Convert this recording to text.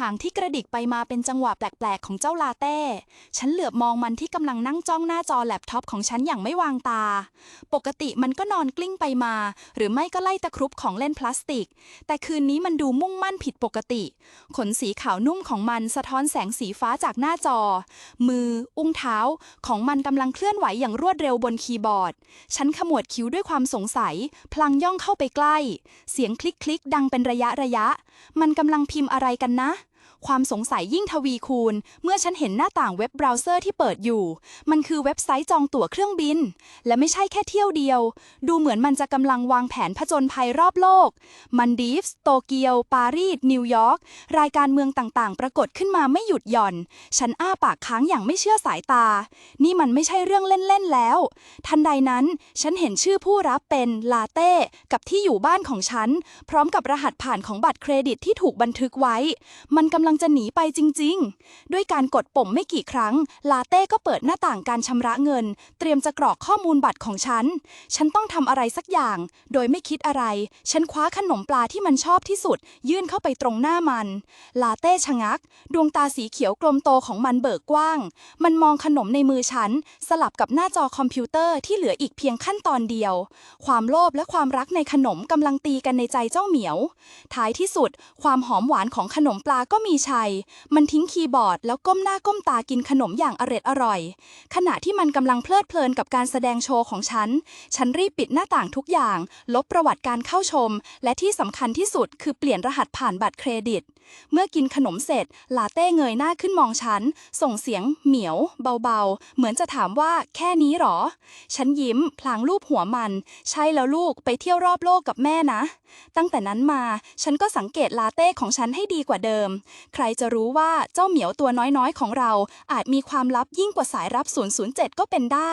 หางที่กระดิกไปมาเป็นจังหวะแปลกๆ ของเจ้าลาเต้ ฉันเหลือบมองมันที่กำลังนั่งจ้องหน้าจอแล็ปท็อปของฉันอย่างไม่วางตา ปกติมันก็นอนกลิ้งไปมา หรือไม่ก็ไล่ตะครุบของเล่นพลาสติก แต่คืนนี้มันดูมุ่งมั่นผิดปกติ ขนสีขาวนุ่มของมันสะท้อนแสงสีฟ้าจากหน้าจอ มือ อุ้งเท้า ของมันกำลังเคลื่อนไหวอย่างรวดเร็วบนคีย์บอร์ด ฉันขมวดคิ้วด้วยความสงสัย พลางย่องเข้าไปใกล้ เสียงคลิกคลิกดังเป็นระยะระยะ มันกำลังพิมพ์อะไรกันนะ ความสงสัยยิ่งทวีคูณ เมื่อฉันเห็นหน้าต่างเว็บเบราว์เซอร์ที่เปิดอยู่ มันคือเว็บไซต์จองตั๋วเครื่องบิน และไม่ใช่แค่เที่ยวเดียว ดูเหมือนมันจะกำลังวางแผนผจญภัยรอบโลก มันดีฟส์โตเกียว ปารีส นิวยอร์ก รายการเมืองต่างๆ ปรากฏขึ้นมาไม่หยุดหย่อน ฉันอ้าปากค้างอย่างไม่เชื่อสายตา นี่มันไม่ใช่เรื่องเล่นๆแล้ว ทันใดนั้นฉันเห็นชื่อผู้รับเป็นลาเต้กับที่อยู่บ้านของฉัน พร้อมกับรหัสผ่านของบัตรเครดิตที่ถูกบันทึกไว้ มันกำลังงจะหนีไปจริง ๆ ด้วยการกดปุ่มไม่กี่ครั้ง ลาเต้ก็เปิดหน้าต่างการชำระเงิน เตรียมจะกรอกข้อมูลบัตรของฉัน ฉันต้องทำอะไรสักอย่าง โดยไม่คิดอะไร ฉันคว้าขนมปลาที่มันชอบที่สุด ยื่นเข้าไปตรงหน้ามัน ลาเต้ชะงัก ดวงตาสีเขียวกลมโตของมันเบิกกว้าง มันมองขนมในมือฉัน สลับกับหน้าจอคอมพิวเตอร์ที่เหลืออีกเพียงขั้นตอนเดียว ความโลภและความรักในขนมกำลังตีกันในใจเจ้าเหมียว ท้ายที่สุด ความหอมหวานของขนมปลาก็มีชัย มันทิ้งคีย์บอร์ดแล้วก้มหน้าก้มตากินขนมอย่างอร็ดอร่อย ขณะที่มันกำลังเพลิดเพลินกับการแสดงโชว์ของฉัน ฉันรีบปิดหน้าต่างทุกอย่าง ลบประวัติการเข้าชม และที่สำคัญที่สุดคือเปลี่ยนรหัสผ่านบัตรเครดิต เมื่อกินขนมเสร็จ ลาเต้เงยหน้าขึ้นมองฉัน ส่งเสียงเหมียว เบาๆ เหมือนจะถามว่าแค่นี้หรอ ฉันยิ้ม พลางรูปหัวมัน ใช่แล้วลูกไปเที่ยวรอบโลกกับแม่นะ ตั้งแต่นั้นมา ฉันก็สังเกตลาเต้ของฉันให้ดีกว่าเดิมใครจะรู้ว่าเจ้าเหมียวตัวน้อยๆ ของเราอาจมีความลับยิ่งกว่าสายรับ 007 ก็เป็นได้